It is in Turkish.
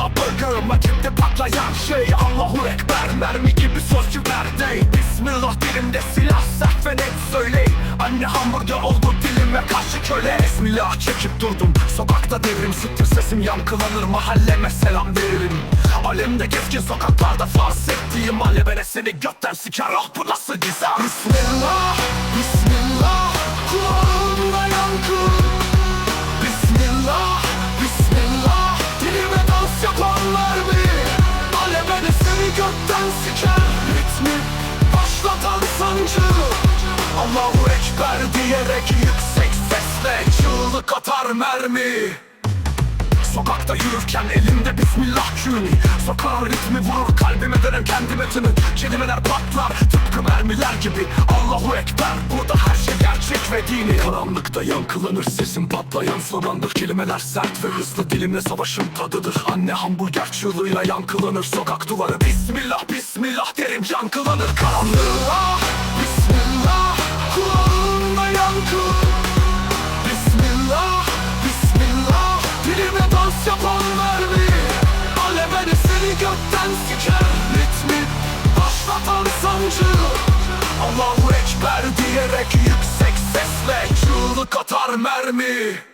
Bismillah bölgeme cepte patlayan şey Allahu Ekber mermi gibi sözcü verdi Bismillah dilimde silah sert ve net söyleyin. Anne hamburger oldu dilime karşı köle. Bismillah çekip durdum. Sokakta devrim siktir sesim yankılanır. Mahalleme selam veririm. Alemde gezgin sokaklarda farz ettiğim alebele seni götten siker. Ah bu nasıl gizem? Bismillah, Bismillah götten siker Ritmi başlatan sancı Allahu Ekber diyerek yüksek sesle Çığlık atar mermi Sokakta yürürken elimde bismillah künü Sokağın ritmi vurur kalbime dönem kendi metinim Kelimeler patlar tıpkı mermiler gibi Allahu Ekber burada her şey gerçek ve dini Karanlıkta yankılanır sesim patlayan slogandır Kelimeler sert ve hızlı dilimle savaşın tadıdır Anne hamburger çığlığıyla yankılanır sokak duvarı Bismillah bismillah derim yankılanır karanlığa. Bismillah kulağımda yankı. Bismillah, Bismillah Dilime dans yapanlar mı? Alevleri seni gökten siker. Ritmi başlatan sancı. Allahu Ekber diyerek yüksek sesle Çığlık atar mermi